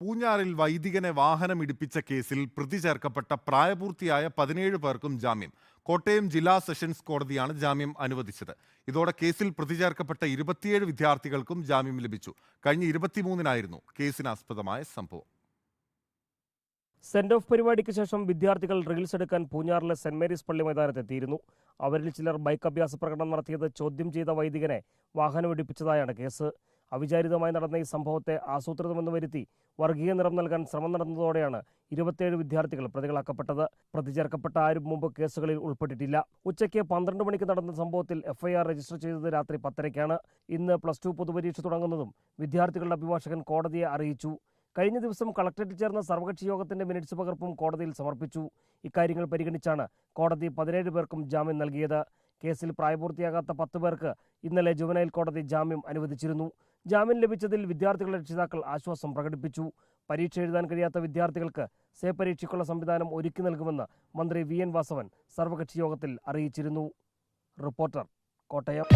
പൂഞ്ഞാറിൽ വൈദികനെ വാഹനം ഇടിപ്പിച്ച കേസിൽ പ്രതി ചേർക്കപ്പെട്ട പ്രായപൂർത്തിയായ പതിനേഴ് പേർക്കും ജാമ്യം. കോട്ടയം ജില്ലാ സെഷൻസ് കോടതിയാണ് ജാമ്യം അനുവദിച്ചത്. ഇതോടെ കേസിൽ പ്രതി ചേർക്കപ്പെട്ട ഇരുപത്തിയേഴ് വിദ്യാർത്ഥികൾക്കും ജാമ്യം ലഭിച്ചു. കഴിഞ്ഞ ഇരുപത്തിമൂന്നിനായിരുന്നു കേസിനാസ്പദമായ സംഭവം. സെന്റ് ഓഫ് പരിപാടിക്ക് ശേഷം വിദ്യാർത്ഥികൾ റീൽസ് എടുക്കാൻ പൂഞ്ഞാറിലെ സെന്റ് മേരീസ് പള്ളി മൈതാനത്തെത്തിയിരുന്നു. അവരിൽ ചിലർ ബൈക്ക് അഭ്യാസ പ്രകടനം നടത്തിയത് ചോദ്യം ചെയ്ത വൈദികനെ വാഹനം ഇടിപ്പിച്ചതായാണ് കേസ്. അവിചാരിതമായി നടന്ന ഈ സംഭവത്തെ ആസൂത്രിതമെന്ന് വരുത്തി വർഗീയ നിറം നൽകാൻ ശ്രമം നടന്നതോടെയാണ് ഇരുപത്തിയേഴ് വിദ്യാർത്ഥികൾ പ്രതികളാക്കപ്പെട്ടത്. പ്രതി ചേർക്കപ്പെട്ട ആരും മുമ്പ് കേസുകളിൽ ഉൾപ്പെട്ടിട്ടില്ല. ഉച്ചയ്ക്ക് പന്ത്രണ്ട് മണിക്ക് നടന്ന സംഭവത്തിൽ എഫ്ഐആർ രജിസ്റ്റർ ചെയ്തത് രാത്രി പത്തരയ്ക്കാണ്. ഇന്ന് പ്ലസ് ടു പൊതുപരീക്ഷ തുടങ്ങുന്നതും വിദ്യാർത്ഥികളുടെ അഭിഭാഷകൻ കോടതിയെ അറിയിച്ചു. കഴിഞ്ഞ ദിവസം കളക്ടറേറ്റിൽ ചേർന്ന സർവകക്ഷി യോഗത്തിന്റെ മിനിറ്റ്സ് പകർപ്പും കോടതിയിൽ സമർപ്പിച്ചു. ഇക്കാര്യങ്ങൾ പരിഗണിച്ചാണ് കോടതി പതിനേഴ് പേർക്കും ജാമ്യം നൽകിയത്. കേസിൽ പ്രായപൂർത്തിയാകാത്ത പത്ത് പേർക്ക് ഇന്നലെ ജുവനൈൽ കോടതി ജാമ്യം അനുവദിച്ചിരുന്നു. ജാമ്യം ലഭിച്ചതിൽ വിദ്യാർത്ഥികളുടെ രക്ഷിതാക്കൾ ആശ്വാസം പ്രകടിപ്പിച്ചു. പരീക്ഷ എഴുതാൻ കഴിയാത്ത വിദ്യാർത്ഥികൾക്ക് സേ പരീക്ഷയ്ക്കുള്ള സംവിധാനം ഒരുക്കി നൽകുമെന്ന് മന്ത്രി വി എൻ വാസവൻ സർവകക്ഷി യോഗത്തിൽ അറിയിച്ചിരുന്നു. റിപ്പോർട്ടർ കോട്ടയം.